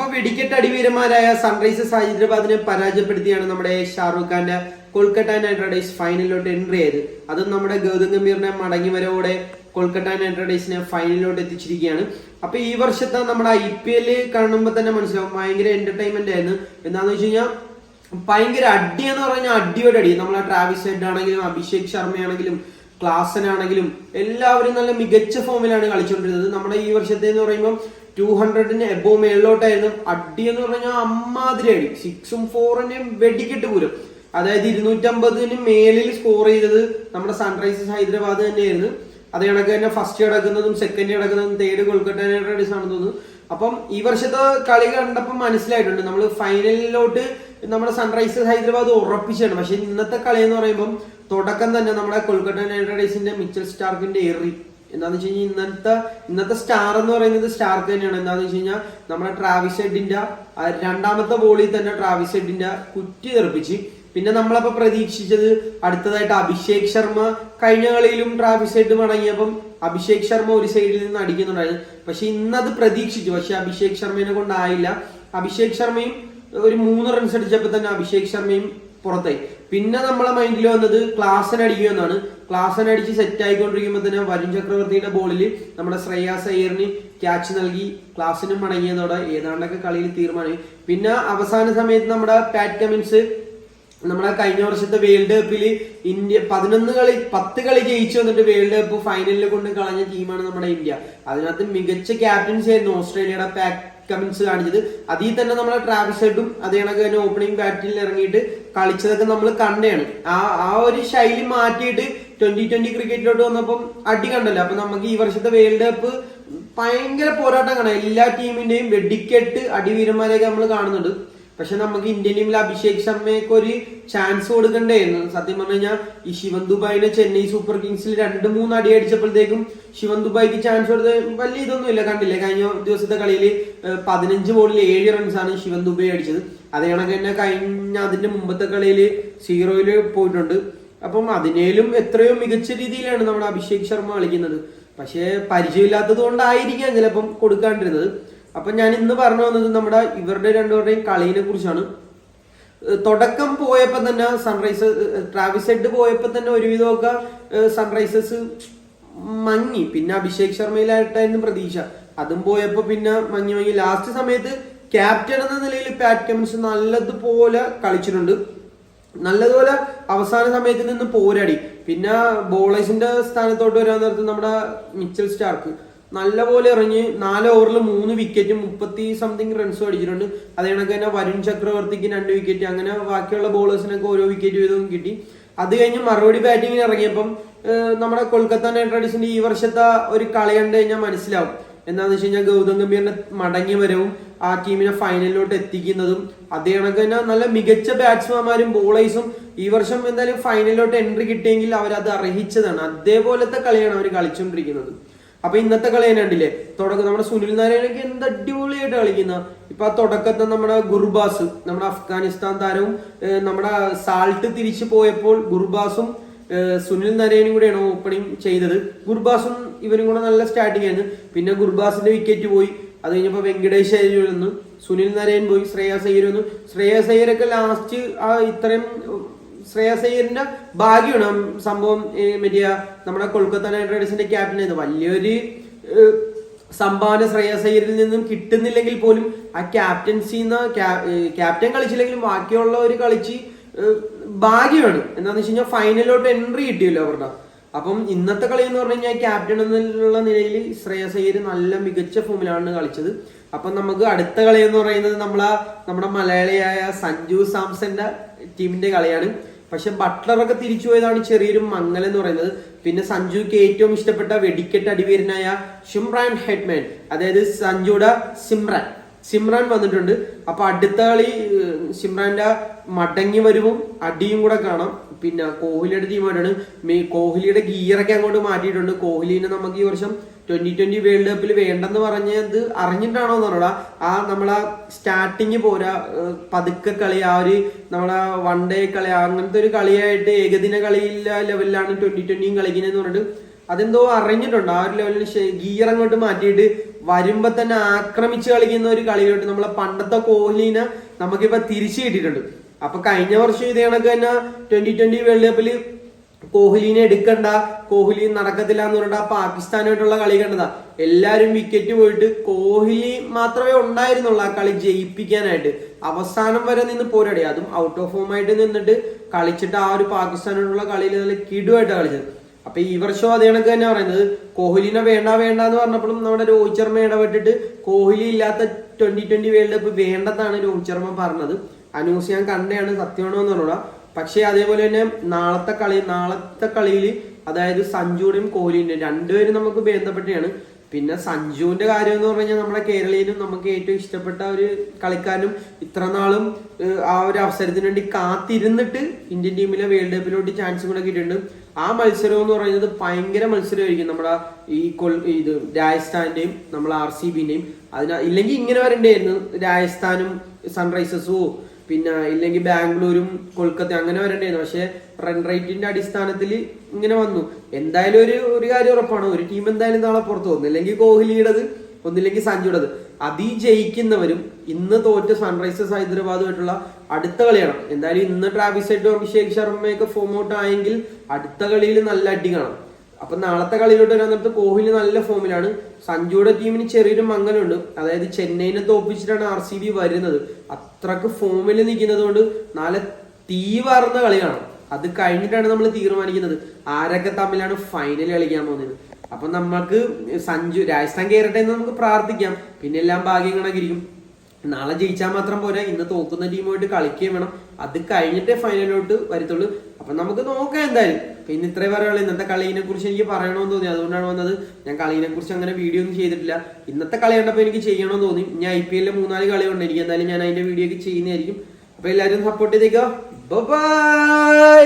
അപ്പൊ വെടിക്കെട്ട് അടിവീരന്മാരായ സൺറൈസേഴ്സ് ഹൈദരാബാദിനെ പരാജയപ്പെടുത്തിയാണ് നമ്മുടെ ഷാറൂഖ് ഖാന്റെ കൊൽക്കത്ത നൈറ്റ് റൈഡേഴ്സ് ഫൈനലിലോട്ട് എൻട്രി ചെയ്ത് അതും നമ്മുടെ ഗൗതം ഗംഭീറിന്റെ മടങ്ങി വരവോടെ കൊൽക്കത്ത നൈറ്റ് റൈഡേഴ്സിനെ ഫൈനലിലോട്ട് എത്തിച്ചിരിക്കുകയാണ്. അപ്പൊ ഈ വർഷത്തെ നമ്മുടെ ഐ പി എൽ കാണുമ്പോൾ തന്നെ മനസ്സിലാവും ഭയങ്കര എന്റർടൈൻമെന്റ് ആയിരുന്നു. എന്താന്ന് വെച്ച് കഴിഞ്ഞാൽ ഭയങ്കര അടി എന്ന് പറഞ്ഞാൽ അടിയോടെ അടി. നമ്മളെ ട്രാവിസ് ഹെഡ് ആണെങ്കിലും അഭിഷേക് ശർമ്മയാണെങ്കിലും ക്ലാസനാണെങ്കിലും എല്ലാവരും നല്ല മികച്ച ഫോമിലാണ് കളിച്ചുകൊണ്ടിരുന്നത് നമ്മുടെ ഈ വർഷത്തെ എന്ന് പറയുമ്പോൾ ടു ഹൺഡ്രഡിന് എബോ മേളിലോട്ടായിരുന്നു. അടി എന്ന് പറഞ്ഞാൽ അമ്മാതിരി അടി സിക്സും ഫോറിനെയും വെടിക്കെട്ട് പോലും. അതായത് ഇരുന്നൂറ്റമ്പതിന് മേലിൽ സ്കോർ ചെയ്തത് നമ്മുടെ സൺറൈസേഴ്സ് ഹൈദരാബാദ് തന്നെയായിരുന്നു. അത് കണക്ക് തന്നെ ഫസ്റ്റ് കിടക്കുന്നതും സെക്കൻഡ് കിടക്കുന്നതും തേർഡ് കൊൽക്കത്ത നൈറ്റ് റൈഡേഴ്സ് ആണെന്ന് തോന്നുന്നു. അപ്പം ഈ വർഷത്തെ കളി കണ്ടപ്പോൾ മനസ്സിലായിട്ടുണ്ട്. നമ്മൾ ഫൈനലിലോട്ട് നമ്മുടെ സൺറൈസേഴ്സ് ഹൈദരാബാദ് ഉറപ്പിച്ചാണ്. പക്ഷെ ഇന്നത്തെ കളി എന്ന് പറയുമ്പോൾ തുടക്കം തന്നെ നമ്മുടെ കൊൽക്കത്ത നൈറ്റ് റൈഡേഴ്സിന്റെ മിച്ചൽ സ്റ്റാർക്കിന്റെ എറി. എന്താന്ന് വെച്ച് കഴിഞ്ഞാൽ ഇന്നത്തെ ഇന്നത്തെ സ്റ്റാർ എന്ന് പറയുന്നത് സ്റ്റാർക്ക് തന്നെയാണ്. എന്താന്ന് വെച്ച് കഴിഞ്ഞാൽ നമ്മുടെ ട്രാവിസ് ഹെഡിന്റെ രണ്ടാമത്തെ ബോളിൽ തന്നെ ട്രാവിസ് ഹെഡിന്റെ കുറ്റി തെറിപ്പിച്ച്. പിന്നെ നമ്മളപ്പോ പ്രതീക്ഷിച്ചത് അടുത്തതായിട്ട് അഭിഷേക് ശർമ്മ കഴിഞ്ഞ കളിയിലും ട്രാവിസ് ഹെഡ് മടങ്ങിയപ്പം അഭിഷേക് ശർമ്മ ഒരു സൈഡിൽ നിന്ന് അടിക്കുന്നുണ്ടായിരുന്നു. പക്ഷെ ഇന്നത് പ്രതീക്ഷിച്ചു. പക്ഷെ അഭിഷേക് ശർമ്മയെ കൊണ്ടായില്ല. അഭിഷേക് ശർമ്മയും ഒരു മൂന്ന് റൺസ് അടിച്ചപ്പോൾ തന്നെ അഭിഷേക് ശർമ്മയും പുറത്തായി. പിന്നെ നമ്മളെ മൈൻഡിൽ വന്നത് ക്ലാസ്സിനടിക്കുക എന്നാണ്. ക്ലാസ്സിനടിച്ച് സെറ്റ് ആയിക്കൊണ്ടിരിക്കുമ്പോൾ തന്നെ വരുൺ ചക്രവർത്തിയുടെ ബോളിൽ നമ്മുടെ ശ്രേയാസ് അയ്യറിന് ക്യാച്ച് നൽകി ക്ലാസ്സിനും മടങ്ങിയതോടെ ഏതാണ്ടൊക്കെ കളിയിൽ തീരുമാനമായി. പിന്നെ അവസാന സമയത്ത് നമ്മുടെ പാറ്റ് കമിൻസ് നമ്മുടെ കഴിഞ്ഞ വർഷത്തെ വേൾഡ് കപ്പിൽ ഇന്ത്യ പതിനൊന്ന് കളി പത്ത് കളി ജയിച്ചു വന്നിട്ട് വേൾഡ് കപ്പ് ഫൈനലിൽ കൊണ്ട് കളഞ്ഞ ടീമാണ് നമ്മുടെ ഇന്ത്യ. അതിനകത്ത് മികച്ച ക്യാപ്റ്റൻസി ആയിരുന്നു ഓസ്ട്രേലിയയുടെ പാക്ക് കമിൻസ് കാണിച്ചത്. അതിൽ തന്നെ നമ്മളെ ട്രാവിസ് ഹെഡും അതേ കണക്ക് തന്നെ ഓപ്പണിംഗ് ബാറ്റിൽ ഇറങ്ങിയിട്ട് കളിച്ചതൊക്കെ നമ്മൾ കണ്ടതാണ്. ആ ആ ഒരു ശൈലി മാറ്റിയിട്ട് ട്വന്റി ട്വന്റി ക്രിക്കറ്റിലോട്ട് വന്നപ്പം അടി കണ്ടല്ലോ. അപ്പൊ നമുക്ക് ഈ വർഷത്തെ വേൾഡ് കപ്പ് ഭയങ്കര പോരാട്ടം കാണാം. എല്ലാ ടീമിന്റെയും വെടിക്കെട്ട് അടിവീരന്മാരെയൊക്കെ നമ്മൾ കാണുന്നുണ്ട്. പക്ഷെ നമുക്ക് ഇന്ത്യൻ ടീമിൽ അഭിഷേക് ശർമ്മയ്ക്ക് ഒരു ചാൻസ് എന്ന് സത്യം പറഞ്ഞു കഴിഞ്ഞാൽ ഈ ശിവൻ ദുബായിനെ ചെന്നൈ സൂപ്പർ കിങ്സിൽ രണ്ട് മൂന്ന് അടി അടിച്ചപ്പോഴത്തേക്കും ശിവന്തുബായിക്ക് ചാൻസ് കൊടുത്ത് വലിയ ഇതൊന്നുമില്ല കണ്ടില്ലേ? കഴിഞ്ഞ ദിവസത്തെ കളിയിൽ പതിനഞ്ച് ബോളിൽ ഏഴ് റൺസാണ് ശിവൻ ദുബായ് അടിച്ചത്. അതേ കണക്ക് തന്നെ കഴിഞ്ഞ അതിന്റെ മുമ്പത്തെ കളിയിൽ സീറോയിൽ പോയിട്ടുണ്ട്. അപ്പം അതിനേലും എത്രയോ മികച്ച രീതിയിലാണ് നമ്മുടെ അഭിഷേക് ശർമ്മ കളിക്കുന്നത്. പക്ഷേ പരിചയമില്ലാത്തത് കൊണ്ടായിരിക്കാം ചിലപ്പം കൊടുക്കാണ്ടിരുന്നത്. അപ്പൊ ഞാൻ ഇന്ന് പറഞ്ഞു വന്നത് നമ്മുടെ ഇവരുടെ രണ്ടുപേരുടെയും കളിയെ കുറിച്ചാണ്. തുടക്കം പോയപ്പോ തന്നെ സൺറൈസേഴ്സ് ട്രാവിസ് ഹെഡ് പോയപ്പോ തന്നെ ഒരുവിധമൊക്കെ സൺറൈസേഴ്സ് മങ്ങി. പിന്നെ അഭിഷേക് ശർമ്മയിലായിട്ടായിരുന്നു പ്രതീക്ഷ. അതും പോയപ്പോ പിന്നെ മങ്ങി മങ്ങി. ലാസ്റ്റ് സമയത്ത് ക്യാപ്റ്റൻ എന്ന നിലയിൽ പാറ്റ് കമ്മിൻസ് നല്ലതുപോലെ കളിച്ചിട്ടുണ്ട്. നല്ലതുപോലെ അവസാന സമയത്ത് നിന്ന് പോരാടി. പിന്നെ ബോളേഴ്സിന്റെ സ്ഥാനത്തോട്ട് വരാൻ നേരത്ത് നമ്മുടെ മിച്ചൽ സ്റ്റാർക്ക്. നല്ലപോലെ ഇറങ്ങി നാല് ഓവറിൽ മൂന്ന് വിക്കറ്റ് മുപ്പത്തി സംതിങ് റൺസ് അടിച്ചിട്ടുണ്ട്. അതേ കണക്ക് തന്നെ വരുൺ ചക്രവർത്തിക്ക് രണ്ട് വിക്കറ്റ് അങ്ങനെ ബാക്കിയുള്ള ബോളേഴ്സിനൊക്കെ ഓരോ വിക്കറ്റ് വീതവും കിട്ടി. അത് കഴിഞ്ഞ് മറുപടി ബാറ്റിങ്ങിന് ഇറങ്ങിയപ്പം നമ്മുടെ കൊൽക്കത്ത നൈറ്റ് റൈഡേഴ്സിന്റെ ഈ വർഷത്തെ ഒരു കളി കണ്ടു കഴിഞ്ഞാൽ മനസ്സിലാവും. എന്താണെന്ന് വെച്ച് കഴിഞ്ഞാൽ ഗൗതം ഗംഭീറിന്റെ മടങ്ങി വരവും ആ ടീമിനെ ഫൈനലിലോട്ട് എത്തിക്കുന്നതും അതേ കണക്ക് തന്നെ നല്ല മികച്ച ബാറ്റ്സ്മാൻമാരും ബോളേഴ്സും ഈ വർഷം എന്തായാലും ഫൈനലിലോട്ട് എൻട്രി കിട്ടിയെങ്കിൽ അവർ അത് അർഹിച്ചതാണ്. അതേപോലത്തെ കളിയാണ് അവർ കളിച്ചുകൊണ്ടിരിക്കുന്നത് അപ്പൊ ഇന്നത്തെ കളി തന്നെ കണ്ടില്ലേ? തുടക്കം നമ്മുടെ സുനിൽ നാരായണൊക്കെ എന്ത് അടിപൊളിയായിട്ട് കളിക്കുന്ന. ഇപ്പൊ ആ തുടക്കത്തെ നമ്മുടെ ഗുർബാസ് നമ്മുടെ അഫ്ഗാനിസ്ഥാൻ താരവും നമ്മുടെ സാൾട്ട് തിരിച്ചു പോയപ്പോൾ ഗുർബാസും സുനിൽ നരേനും കൂടെയാണ് ഓപ്പണിംഗ് ചെയ്തത്. ഗുർബാസും ഇവരും കൂടെ നല്ല സ്റ്റാർട്ടിംഗ് ആയിരുന്നു. പിന്നെ ഗുർബാസിന്റെ വിക്കറ്റ് പോയി. അത് കഴിഞ്ഞപ്പോ വെങ്കടേഷ് അയ്യർ വന്നു. സുനിൽ നരേൻ പോയി. ശ്രേയാസ് അയ്യർ വന്നു. ശ്രേയാസ് അയ്യരൊക്കെ ലാസ്റ്റ് ആ ഇത്രയും ശ്രേയസ് അയ്യറിന്റെ ഭാഗ്യമാണ് സംഭവം മറ്റേ നമ്മുടെ കൊൽക്കത്ത നൈറ്റ് റൈഡേഴ്സിന്റെ ക്യാപ്റ്റൻ ആയത്. വലിയൊരു സംഭാവന ശ്രേയസ് നിന്നും കിട്ടുന്നില്ലെങ്കിൽ പോലും ആ ക്യാപ്റ്റൻസിന്ന് ക്യാപ്റ്റൻ കളിച്ചില്ലെങ്കിലും ബാക്കിയുള്ള ഒരു കളിച്ച് ഭാഗ്യമാണ്. എന്താന്ന് വെച്ച് കഴിഞ്ഞാൽ ഫൈനലിലോട്ട് എൻട്രി കിട്ടിയല്ലോ അവരുടെ. അപ്പം ഇന്നത്തെ കളി എന്ന് പറഞ്ഞു കഴിഞ്ഞാൽ ക്യാപ്റ്റൻ എന്നുള്ള നിലയിൽ ശ്രേയസ് നല്ല മികച്ച ഫോമിലാണ് കളിച്ചത്. അപ്പം നമുക്ക് അടുത്ത കളി എന്ന് പറയുന്നത് നമ്മളാ നമ്മുടെ മലയാളിയായ സഞ്ജു സാംസന്റെ ടീമിന്റെ കളിയാണ്. പക്ഷെ ബട്ട്ലറൊക്കെ തിരിച്ചു പോയതാണ് ചെറിയൊരു മങ്ങൽ എന്ന് പറയുന്നത്. പിന്നെ സഞ്ജുക്ക് ഏറ്റവും ഇഷ്ടപ്പെട്ട വെടിക്കെട്ട് അടിവീരനായ ഷിംറാൻ ഹെഡ്മാൻ അതായത് സഞ്ജുയുടെ സിമ്രാൻ. സിമ്രാൻ വന്നിട്ടുണ്ട്. അപ്പൊ അടുത്ത കളി സിംറാന്റെ മടങ്ങി വരവും. അടിയും കൂടെ കാണാം. പിന്നെ കോഹ്ലിയുടെ ടീമായിട്ടാണ് കോഹ്ലിയുടെ ഗിയറൊക്കെ അങ്ങോട്ട് മാറ്റിയിട്ടുണ്ട്. കോഹ്ലിനെ നമുക്ക് ഈ വർഷം ട്വന്റി ട്വന്റി വേൾഡ് കപ്പിൽ വേണ്ടെന്ന് പറഞ്ഞത് അറിഞ്ഞിട്ടാണോ പറഞ്ഞാ ആ നമ്മളെ സ്റ്റാർട്ടിങ് പോരാ പതുക്കെ കളി ആ ഒരു നമ്മളെ വൺ ഡേ കളി അങ്ങനത്തെ ഒരു കളിയായിട്ട് ഏകദിന കളിയില്ല ലെവലിലാണ് ട്വന്റി ട്വന്റിയും കളിക്കുന്നതെന്ന് പറഞ്ഞിട്ട് അതെന്തോ അറിഞ്ഞിട്ടുണ്ട്. ആ ഒരു ലെവലിൽ ഗിയർ അങ്ങോട്ട് മാറ്റിയിട്ട് വരുമ്പോ തന്നെ ആക്രമിച്ച് കളിക്കുന്ന ഒരു കളിയിലോട്ട് നമ്മളെ പണ്ടത്തെ കോഹ്ലിനെ നമുക്കിപ്പോ തിരിച്ചു കിട്ടിയിട്ടുണ്ട്. അപ്പൊ കഴിഞ്ഞ വർഷം ഇതേ കണക്ക് തന്നെ ട്വന്റി ട്വന്റി വേൾഡ് കപ്പിൽ കോഹ്ലിനെ എടുക്കണ്ട കോഹ്ലി നടക്കത്തില്ല എന്ന് പറഞ്ഞാൽ പാകിസ്ഥാനുമായിട്ടുള്ള കളി കണ്ടതാ. എല്ലാരും വിക്കറ്റ് പോയിട്ട് കോഹ്ലി മാത്രമേ ഉണ്ടായിരുന്നുള്ളൂ ആ കളി ജയിപ്പിക്കാനായിട്ട്. അവസാനം വരെ നിന്ന് പോരാടി. അതും ഔട്ട് ഓഫ് ഫോം ആയിട്ട് നിന്നിട്ട് കളിച്ചിട്ട് ആ ഒരു പാകിസ്ഥാനോടുള്ള കളിയിൽ നല്ല കിടുവായിട്ട് കളിച്ചത്. അപ്പൊ ഈ വർഷം അതേ കണക്ക് തന്നെ പറയുന്നത്. കോഹ്ലിനെ വേണ്ട വേണ്ട എന്ന് പറഞ്ഞപ്പോഴും നമ്മുടെ രോഹിത് ശർമ്മ ഇടപെട്ടിട്ട് കോഹ്ലി ഇല്ലാത്ത ട്വന്റി ട്വന്റി വേൾഡ് കപ്പ് വേണ്ടെന്നാണ് രോഹിത് ശർമ്മ പറഞ്ഞത്. ആ ന്യൂസ് ഞാൻ കണ്ടെയാണ് സത്യമാണോ എന്ന് പറഞ്ഞൂടാ പക്ഷേ അതേപോലെ തന്നെ നാളത്തെ കളി നാളത്തെ കളിയിൽ അതായത് സഞ്ജുവിനെയും കോഹ്ലിന്റെയും രണ്ടുപേരും നമുക്ക് ബന്ധപ്പെട്ടാണ് പിന്നെ സഞ്ജുവിന്റെ കാര്യം എന്ന് പറഞ്ഞു കഴിഞ്ഞാൽ നമ്മുടെ കേരളീയനും നമുക്ക് ഏറ്റവും ഇഷ്ടപ്പെട്ട ഒരു കളിക്കാരനും ഇത്ര നാളും ആ ഒരു അവസരത്തിന് വേണ്ടി കാത്തിരുന്നിട്ട് ഇന്ത്യൻ ടീമിലെ വേൾഡ് കപ്പിലോട്ട് ചാൻസ് കൂടെ കിട്ടിയിട്ടുണ്ട്. ആ മത്സരം എന്ന് പറയുന്നത് ഭയങ്കര മത്സരമായിരിക്കും നമ്മുടെ ഈ കൊൽ ഇത് രാജസ്ഥാന്റെയും നമ്മളെ ആർ സി ബിന്റെയും അതിനാ ഇല്ലെങ്കിൽ ഇങ്ങനെ വരണ്ടായിരുന്നു രാജസ്ഥാനും സൺറൈസേഴ്സും പിന്നെ ഇല്ലെങ്കിൽ ബാംഗ്ലൂരും കൊൽക്കത്ത അങ്ങനെ വരണ്ടായിരുന്നു. പക്ഷെ റൺ റേറ്റിന്റെ അടിസ്ഥാനത്തിൽ ഇങ്ങനെ വന്നു. എന്തായാലും ഒരു ഒരു കാര്യം ഉറപ്പാണ്. ഒരു ടീം എന്തായാലും നാളെ പുറത്ത് പോകുന്നു ഇല്ലെങ്കിൽ കോഹ്ലിയുടേത് ഒന്നില്ലെങ്കിൽ സഞ്ജുടേത് അതി ജയിക്കുന്നവരും ഇന്ന് തോറ്റ സൺറൈസേഴ്സ് ഹൈദരാബാദുമായിട്ടുള്ള അടുത്ത കളിയാണ്. എന്തായാലും ഇന്ന് ട്രാവിസ് ഹെഡ് അഭിഷേക് ശർമ്മയൊക്കെ ഫോം ഔട്ട് ആയെങ്കിൽ അടുത്ത കളിയിൽ നല്ല അടി കാണാം. അപ്പൊ നാളത്തെ കളിയിലോട്ട് വരാൻ നേരത്ത് കോഹ്ലി നല്ല ഫോമിലാണ്. സഞ്ജുയുടെ ടീമിന് ചെറിയൊരു മങ്ങലുണ്ട്. അതായത് ചെന്നൈനെ തോപ്പിച്ചിട്ടാണ് ആർ സി ബി വരുന്നത്. അത്രയ്ക്ക് ഫോമിൽ നിൽക്കുന്നത് കൊണ്ട് നാളെ തീ കളിയാണ് കളി അത് കഴിഞ്ഞിട്ടാണ് നമ്മൾ തീരുമാനിക്കുന്നത്. ആരൊക്കെ തമ്മിലാണ് ഫൈനൽ കളിക്കാൻ പോകുന്നത്. അപ്പൊ നമ്മൾക്ക് സഞ്ജു രാജസ്ഥാൻ കയറട്ടെ എന്ന് നമുക്ക് പ്രാർത്ഥിക്കാം. പിന്നെ എല്ലാം ഭാഗ്യം കണക്കിരിക്കും. നാളെ ജയിച്ചാൽ മാത്രം പോരാ. ഇന്ന് തോക്കുന്ന ടീമുമായിട്ട് കളിക്കുകയും വേണം. അത് കഴിഞ്ഞിട്ടേ ഫൈനലിലോട്ട് വരത്തുള്ളൂ. അപ്പൊ നമുക്ക് നോക്കാം എന്തായാലും. പിന്നെ ഇത്രയും പറയുള്ളൂ ഇന്നത്തെ കളീനെ കുറിച്ച് എനിക്ക് പറയണമെന്ന് തോന്നി. അതുകൊണ്ടാണ് വന്നത്. ഞാൻ കളീനെ കുറിച്ച് അങ്ങനെ വീഡിയോ ഒന്നും ചെയ്തിട്ടില്ല. ഇന്നത്തെ കളി കണ്ടപ്പോൾ എനിക്ക് ചെയ്യണമെന്ന് തോന്നി. ഞാൻ ഐ പി എല്ലിലെ മൂന്നാൽ കളിയുണ്ട് എനിക്ക് എന്തായാലും ഞാൻ അതിന്റെ വീഡിയോ ഒക്കെ ചെയ്യുന്നതായിരിക്കും. അപ്പൊ എല്ലാവരും സപ്പോർട്ട് ചെയ്തേക്കോ. ബൈ